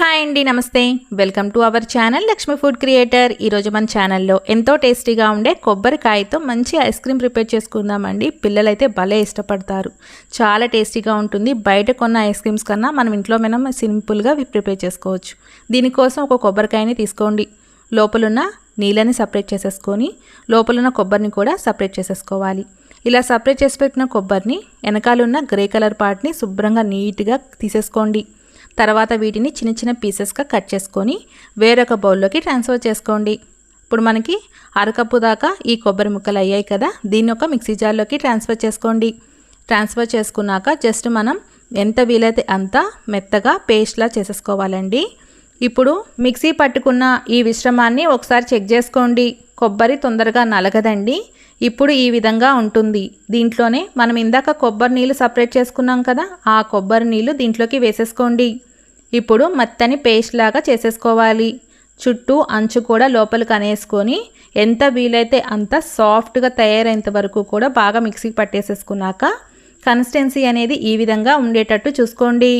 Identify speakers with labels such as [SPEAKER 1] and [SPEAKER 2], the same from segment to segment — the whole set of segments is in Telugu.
[SPEAKER 1] హాయ్ అండి నమస్తే. Welcome to our channel Lakshmi food creator. ఈరోజు మన ఛానల్లో ఎంతో టేస్టీగా ఉండే కొబ్బరికాయతో మంచి ఐస్ క్రీమ్ ప్రిపేర్ చేసుకుందామండి. పిల్లలైతే భలే ఇష్టపడతారు. చాలా టేస్టీగా ఉంటుంది. బయట కొన్న ఐస్ క్రీమ్స్ కన్నా మనం ఇంట్లో మనం సింపుల్గా ప్రిపేర్ చేసుకోవచ్చు. దీనికోసం ఒక కొబ్బరికాయని తీసుకోండి. లోపలున్న నీళ్ళని సపరేట్ చేసేసుకొని లోపలున్న కొబ్బరిని కూడా సపరేట్ చేసేసుకోవాలి. ఇలా సపరేట్ చేసి పెట్టిన కొబ్బరిని వెనకాలన్న గ్రే కలర్ పార్ట్ని శుభ్రంగా నీట్గా తీసేసుకోండి. తర్వాత వీటిని చిన్న చిన్న పీసెస్గా కట్ చేసుకొని వేరొక బౌల్లోకి ట్రాన్స్ఫర్ చేసుకోండి. ఇప్పుడు మనకి అరకప్పు దాకా ఈ కొబ్బరి ముక్కలు అయ్యాయి కదా దీన్ని ఒక మిక్సీ జార్లోకి ట్రాన్స్ఫర్ చేసుకోండి. ట్రాన్స్ఫర్ చేసుకున్నాక జస్ట్ మనం ఎంత వీలైతే అంత మెత్తగా పేస్ట్లా చేసేసుకోవాలండి. ఇప్పుడు మిక్సీ పట్టుకున్న ఈ మిశ్రమాన్ని ఒకసారి చెక్ చేసుకోండి. కొబ్బరి తొందరగా నలగదండి. ఇప్పుడు ఈ విధంగా ఉంటుంది. దీంట్లోనే మనం ఇందాక కొబ్బరి నీళ్ళు సపరేట్ చేసుకున్నాం కదా ఆ కొబ్బరి నీళ్ళు దీంట్లోకి వేసేసుకోండి. ఇప్పుడు మత్తని పేస్ట్ లాగా చేసేసుకోవాలి. చుట్టూ అంచు కూడా లోపలికి అనేసుకొని ఎంత వీలైతే అంత సాఫ్ట్గా తయారైనంత వరకు కూడా బాగా మిక్సీకి పట్టేసేసుకున్నాక కన్సిస్టెన్సీ అనేది ఈ విధంగా ఉండేటట్టు చూసుకోండి.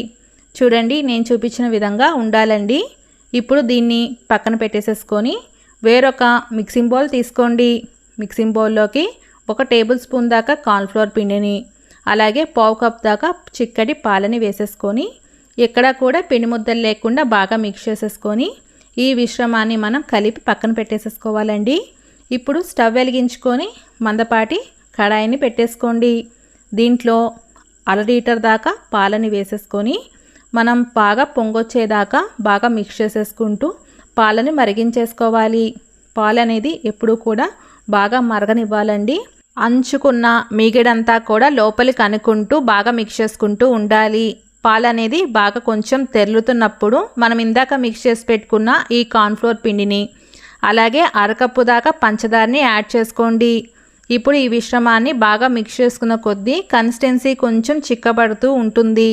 [SPEAKER 1] చూడండి నేను చూపించిన విధంగా ఉండాలండి. ఇప్పుడు దీన్ని పక్కన పెట్టేసేసుకొని వేరొక మిక్సింగ్ బౌల్ తీసుకోండి. మిక్సింగ్ బౌల్లోకి ఒక టేబుల్ స్పూన్ దాకా కార్న్ఫ్లోర్ పిండిని అలాగే పావు కప్ దాకా చిక్కటి పాలని వేసేసుకొని ఎక్కడా కూడా పిండి ముద్దలు లేకుండా బాగా మిక్స్ చేసేసుకొని ఈ మిశ్రమాన్ని మనం కలిపి పక్కన పెట్టేసేసుకోవాలండి. ఇప్పుడు స్టవ్ వెలిగించుకొని మందపాటి కడాయిని పెట్టేసుకోండి. దీంట్లో అర లీటర్ దాకా పాలని వేసేసుకొని మనం బాగా పొంగొచ్చేదాకా బాగా మిక్స్ చేసేసుకుంటూ పాలని మరిగించేసుకోవాలి. పాలు అనేది ఎప్పుడూ కూడా బాగా మరగనివ్వాలండి. అంచుకున్న మిగిడంతా కూడా లోపలికి అనుకుంటూ బాగా మిక్స్ చేసుకుంటూ ఉండాలి. పాలు అనేది బాగా కొంచెం తెరులుతున్నప్పుడు మనం ఇందాక మిక్స్ చేసి పెట్టుకున్న ఈ కార్న్ఫ్లోర్ పిండిని అలాగే అరకప్పు దాకా పంచదారని యాడ్ చేసుకోండి. ఇప్పుడు ఈ మిశ్రమాన్ని బాగా మిక్స్ చేసుకున్న కొద్దీ కన్సిస్టెన్సీ కొంచెం చిక్కబడుతూ ఉంటుంది.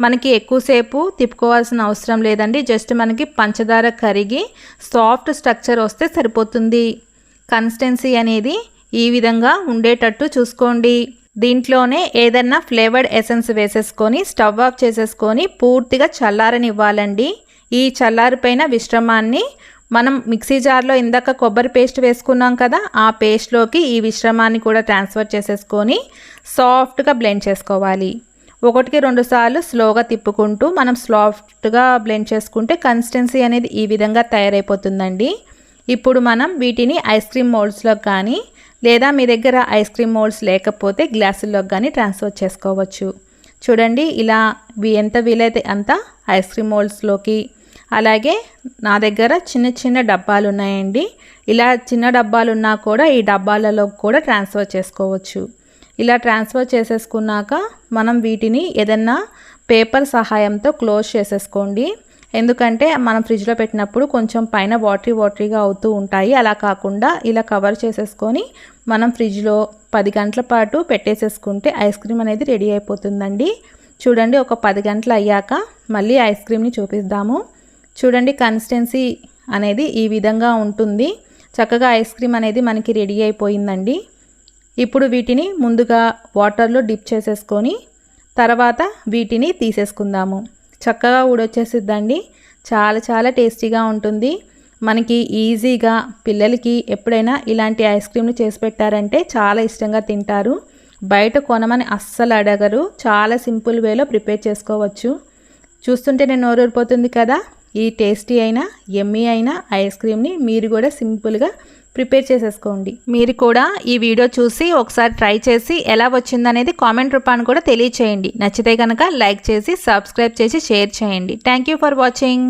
[SPEAKER 1] మనకి ఎక్కువసేపు తిప్పుకోవాల్సిన అవసరం లేదండి. జస్ట్ మనకి పంచదార కరిగి సాఫ్ట్ స్ట్రక్చర్ వస్తే సరిపోతుంది. కన్సిస్టెన్సీ అనేది ఈ విధంగా ఉండేటట్టు చూసుకోండి. దీంట్లోనే ఏదన్నా ఫ్లేవర్డ్ ఎసెన్స్ వేసేసుకొని స్టవ్ ఆఫ్ చేసేసుకొని పూర్తిగా చల్లారనివ్వాలండి. ఈ చల్లారిపోయిన విశ్రమాన్ని మనం మిక్సీ జార్లో ఇందాక కొబ్బరి పేస్ట్ వేసుకున్నాం కదా ఆ పేస్ట్లోకి ఈ విశ్రమాన్ని కూడా ట్రాన్స్ఫర్ చేసేసుకొని సాఫ్ట్గా బ్లెండ్ చేసుకోవాలి. ఒకటికి రెండు సార్లు స్లోగా తిప్పుకుంటూ మనం సాఫ్ట్గా బ్లెండ్ చేసుకుంటే కన్సిస్టెన్సీ అనేది ఈ విధంగా తయారైపోతుందండి. ఇప్పుడు మనం వీటిని ఐస్ క్రీమ్ మోల్డ్స్లో కానీ లేదా మీ దగ్గర ఐస్ క్రీమ్ మోల్డ్స్ లేకపోతే గ్లాసుల్లో కానీ ట్రాన్స్ఫర్ చేసుకోవచ్చు. చూడండి ఇలా ఎంత వీలైతే అంత ఐస్ క్రీమ్ మోల్డ్స్లోకి అలాగే నా దగ్గర చిన్న చిన్న డబ్బాలు ఉన్నాయండి. ఇలా చిన్న డబ్బాలు ఉన్నా కూడా ఈ డబ్బాలలో కూడా ట్రాన్స్ఫర్ చేసుకోవచ్చు. ఇలా ట్రాన్స్ఫర్ చేసేసుకున్నాక మనం వీటిని ఏదన్నా పేపర్ సహాయంతో క్లోజ్ చేసేసుకోండి. ఎందుకంటే మనం ఫ్రిడ్జ్లో పెట్టినప్పుడు కొంచెం పైన వాటరీ వాటరీగా అవుతూ ఉంటాయి. అలా కాకుండా ఇలా కవర్ చేసేసుకొని మనం ఫ్రిడ్జ్లో పది గంటల పాటు పెట్టేసేసుకుంటే ఐస్ క్రీమ్ అనేది రెడీ అయిపోతుందండి. చూడండి ఒక పది గంటలు అయ్యాక మళ్ళీ ఐస్ క్రీమ్ని చూపిద్దాము. చూడండి కన్సిస్టెన్సీ అనేది ఈ విధంగా ఉంటుంది. చక్కగా ఐస్ క్రీమ్ అనేది మనకి రెడీ అయిపోయిందండి. ఇప్పుడు వీటిని ముందుగా వాటర్లో డిప్ చేసేసుకొని తర్వాత వీటిని తీసేసుకుందాము. చక్కగా ఊడొచ్చేసిద్దండి. చాలా చాలా టేస్టీగా ఉంటుంది. మనకి ఈజీగా పిల్లలకి ఎప్పుడైనా ఇలాంటి ఐస్ క్రీమ్లు చేసి పెట్టారంటే చాలా ఇష్టంగా తింటారు. బయట కొనమని అస్సలు అడగరు. చాలా సింపుల్ వేలో ప్రిపేర్ చేసుకోవచ్చు. చూస్తుంటే నేను నోరూరిపోతుంది కదా. ఈ టేస్టీ అయిన ఎమ్మీ అయిన ఐస్ క్రీమ్ని మీరు కూడా సింపుల్గా ప్రిపేర్ చేసేసుకోండి. మీరు కూడా ఈ వీడియో చూసి ఒకసారి ట్రై చేసి ఎలా వచ్చిందనేది కామెంట్ రూపాన్ని కూడా తెలియచేయండి. నచ్చితే కనుక లైక్ చేసి సబ్స్క్రైబ్ చేసి షేర్ చేయండి. Thank for watching.